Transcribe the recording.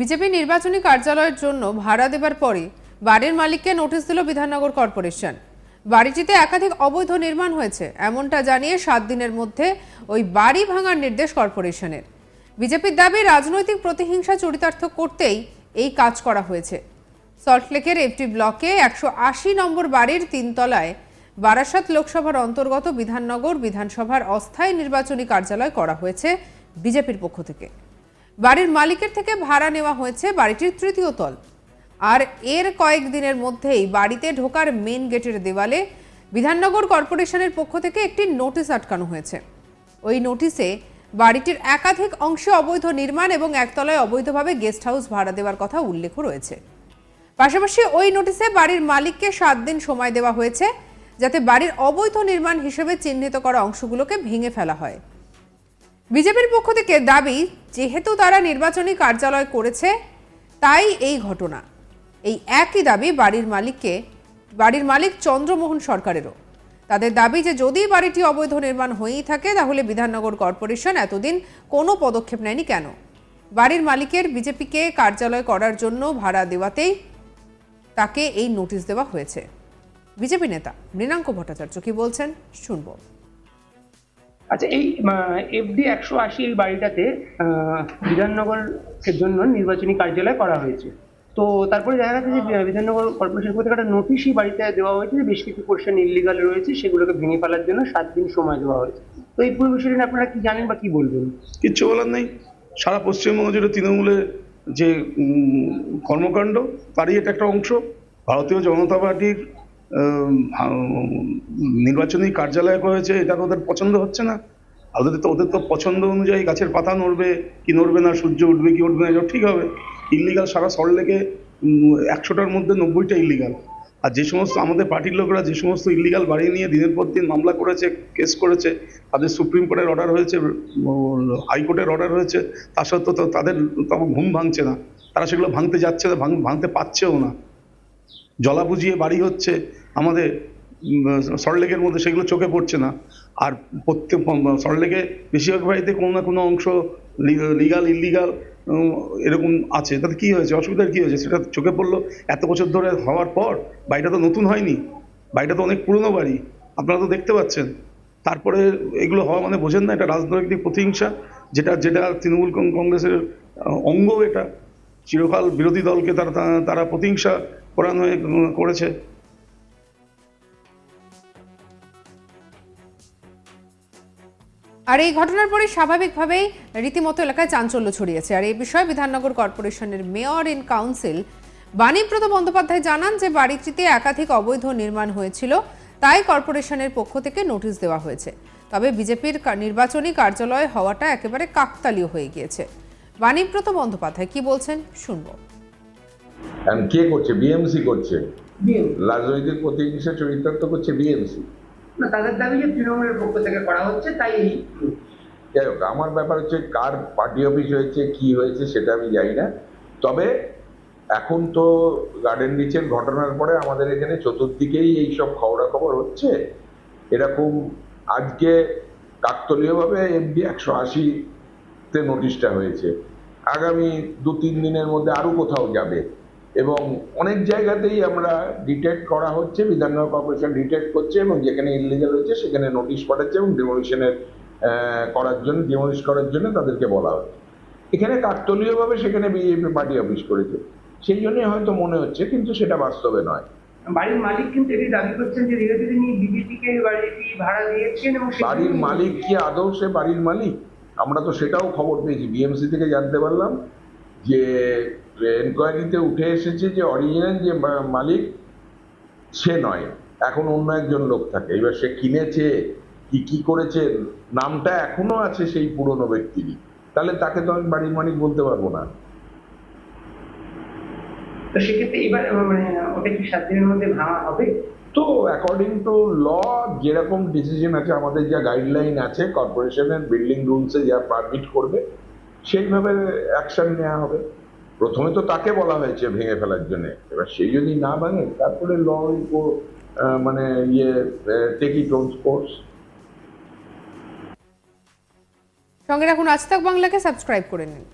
BJP নির্বাচনী কার্যালয়ের জন্য ভাড়া দেবার পরে বাড়ির মালিককে নোটিশ দিল বিধাননগর কর্পোরেশন। বাড়িটিতে একাধিক অবৈধ নির্মাণ হয়েছে, এমনটা জানিয়ে সাত দিনের মধ্যে ওই বাড়ি ভাঙার নির্দেশ কর্পোরেশনের। বিজেপির দাবি, রাজনৈতিক প্রতিহিংসা চরিতার্থ করতেই এই কাজ করা হয়েছে। সল্টলেকের একটি ব্লকে একশো আশি নম্বর বাড়ির তিনতলায় বারাসাত লোকসভার অন্তর্গত বিধাননগর বিধানসভার অস্থায়ী নির্বাচনী কার্যালয় করা হয়েছে বিজেপির পক্ষ থেকে। বাড়ির মালিকের থেকে ভাড়া নেওয়া হয়েছে বাড়িটির তৃতীয় তল। আর এর কয়েকদিনের মধ্যেই বাড়িতে ঢোকার মেন গেটের দেওয়ালে বিধাননগর কর্পোরেশনের পক্ষ থেকে একটি নোটিশ আটকানো হয়েছে। ওই নোটিশে বাড়িটির একাধিক অংশে অবৈধ নির্মাণ এবং একতলায় অবৈধভাবে গেস্ট হাউস ভাড়া দেওয়ার কথা উল্লেখ রয়েছে। পাশাপাশি ওই নোটিশে বাড়ির মালিককে সাত দিন সময় দেওয়া হয়েছে যাতে বাড়ির অবৈধ নির্মাণ হিসেবে চিহ্নিত করা অংশগুলোকে ভেঙে ফেলা হয়। বিজেপির পক্ষ থেকে দাবি, যেহেতু তারা নির্বাচনী কার্যালয় করেছে, তাই এই ঘটনা। এই একই দাবি বাড়ির মালিককে, বাড়ির মালিক চন্দ্রমোহন সরকারেরও। তাদের দাবি যে যদি বাড়িটি অবৈধ নির্মাণ হয়েই থাকে, তাহলে বিধাননগর কর্পোরেশন এতদিন কোনো পদক্ষেপ নেয়নি কেন? বাড়ির মালিকের বিজেপিকে কার্যালয় করার জন্য ভাড়া দেওয়াতেই তাকে এই নোটিশ দেওয়া হয়েছে। বিজেপি নেতা মৃণাঙ্ক ভট্টাচার্য কি বলছেন, শুনব। আচ্ছা এই এফডি একশো আশি এই বাড়িটাতে বিধাননগরের জন্য নির্বাচনী কার্যালয় করা হয়েছে। তো তারপরে দেখা গেছে যে বিধাননগর কর্পোরেশন থেকে একটা নোটিশই বাড়িতে দেওয়া হয়েছে যে, বেশ কিছু পোর্শন ইলিগাল রয়েছে, সেগুলোকে ভেঙে ফেলার জন্য সাত দিন সময় দেওয়া হয়েছে। তো এই পুরো বিষয়টা আপনারা কি জানেন বা কি বলবেন? কিচ্ছু বলার নেই। সারা পশ্চিমবঙ্গ জুড়ে তৃণমূলের যে কর্মকাণ্ড, তারই এটা একটা অংশ। ভারতীয় জনতা পার্টির নির্বাচনী কার্যালয় করেছে এটা ওদের পছন্দ হচ্ছে না। ওদের তো ওদের তো পছন্দ অনুযায়ী গাছের পাতা নড়বে, কি নড়বে না, সূর্য উঠবে, কি উঠবে না, এসব ঠিক হবে। ইলিগাল সারা সল্টলেকে একশোটার মধ্যে নব্বইটা ইলিগাল আর যে সমস্ত আমাদের পার্টির লোকরা যে সমস্ত ইলিগাল বাড়ি নিয়ে দিনের পর দিন মামলা করেছে কেস করেছে, তাদের সুপ্রিম কোর্টের অর্ডার হয়েছে হাইকোর্টের অর্ডার হয়েছে, তা সত্ত্বেও তো তাদের তখন ঘুম ভাঙছে না। তারা সেগুলো ভাঙতে যাচ্ছে না ভাঙতে পারছেও না। জলা বুঝিয়ে বাড়ি হচ্ছে আমাদের সল্টলেকের মধ্যে সেগুলো চোখে পড়ছে না। আর প্রত্যেক সল্টলেকে বেশিরভাগ বাড়িতে কোনো না কোনো অংশ লিগাল ইলিগাল এরকম আছে। তাতে কী হয়েছে? অসুবিধার কী হয়েছে? সেটা চোখে পড়ল। এত বছর ধরে হওয়ার পর বাড়িটা তো নতুন হয়নি। বাড়িটা তো অনেক পুরনো বাড়ি। আপনারা তো দেখতে পাচ্ছেন। তারপরে এগুলো হওয়া মানে বোঝেন না, এটা রাজনৈতিক প্রতিহিংসা, যেটা যেটা তৃণমূল কংগ্রেসের অঙ্গ এটা। চিরকাল বিরোধী দলকে তারা, তারা- প্রতিহিংসা করানো করেছে। আর এই ঘটনার পরে স্বাভাবিকভাবেই রীতিমতো এলাকায় চাঞ্চল্য ছড়িয়েছে। আর এই বিষয়ে বিধাননগর কর্পোরেশনের mayor in council Banibrata Bandyopadhyay জানান যে বাড়িটিতে একাধিক অবৈধ নির্মাণ হয়েছিল তাই কর্পোরেশনের পক্ষ থেকে নোটিশ দেওয়া হয়েছে। তবে বিজেপির নির্বাচনী কার্যালয় হওয়াটা একেবারে কাকতালীয় হয়ে গিয়েছে। বাণীব্রত বন্দ্যোপাধ্যায় কি বলছেন শুনব। এখন কে করছে? বিএমসি করছে? রাজনৈতিক প্রতিহিংসা চরিতার্থ করছে বিএমসি। না, তাদের দাবি যে তৃণমূলের পক্ষ থেকে করা হচ্ছে, তাই এই যাই হোক, আমার ব্যাপার হচ্ছে কার পার্টি অফিস হয়েছে, কি হয়েছে, সেটা আমি জানি না। তবে এখন তো গার্ডেন রিচের ঘটনার পরে আমাদের এখানে চতুর্দিকেই এই সব খবরাখবর হচ্ছে। এরকম আজকে কাকতলীয়ভাবে এমডি একশো আশিতে নোটিশটা হয়েছে। আগামী দু তিন দিনের মধ্যে আরও কোথাও যাবে। এবং অনেক জায়গাতেই আমরা ডিটেক্ট করা হচ্ছে বিধাননগর কর্পোরেশন ডিটেক্ট করছে এবং যেখানে ইলিগাল হয়েছে সেখানে নোটিশ পাঠাচ্ছে এবং ডিমোলিশনের করার জন্য ডিমোলিশ করার জন্য তাদেরকে বলা হচ্ছে। এখানে কাকতলীয়ভাবে সেখানে বিজেপি পার্টি অফিস করেছে। সেই জন্যই হয়তো মনে হচ্ছে কিন্তু সেটা বাস্তবে নয়। বাড়ির মালিক কিন্তু এটি দাবি করছেন যে ধীরে ধীরে বিজেপিকে বাড়িটি ভাড়া দিয়েছেন এবং বাড়ির মালিক কি আদৌ সে বাড়ির মালিক? আমরা তো সেটাও খবর পেয়েছি বিএমসি থেকে জানতে পারলাম যে এনকোয়ারিতে উঠে এসেছে যে অরিজিনাল যে মালিক সে নয়। এখন অন্য একজন লোক থাকে। এবার সে কিনেছে কি কি করেছে নামটা এখনও আছে সেই পুরনো ব্যক্তিরই। তাহলে তাকে তো আমি বাড়ির মালিক বলতে পারব না। তো সেক্ষেত্রে এবার মানে ওটা কি সাত দিনের মধ্যে ভাঙা হবে? তো অ্যাকর্ডিং টু ল যেরকম ডিসিশন আছে আমাদের যা গাইডলাইন আছে কর্পোরেশনের বিল্ডিং রুলসে যা পারমিট করবে সেইভাবে অ্যাকশন নেওয়া হবে। প্রথমে তো তাকে বলা হয়েছে ভেঙে ফেলার জন্য। এবার সে যদি না ভাঙে, তারপরে ল মানে ইয়ে টেক ইট কোর্স সঙ্গে রাখুন, আজ তাক বাংলাকে সাবস্ক্রাইব করে নিন।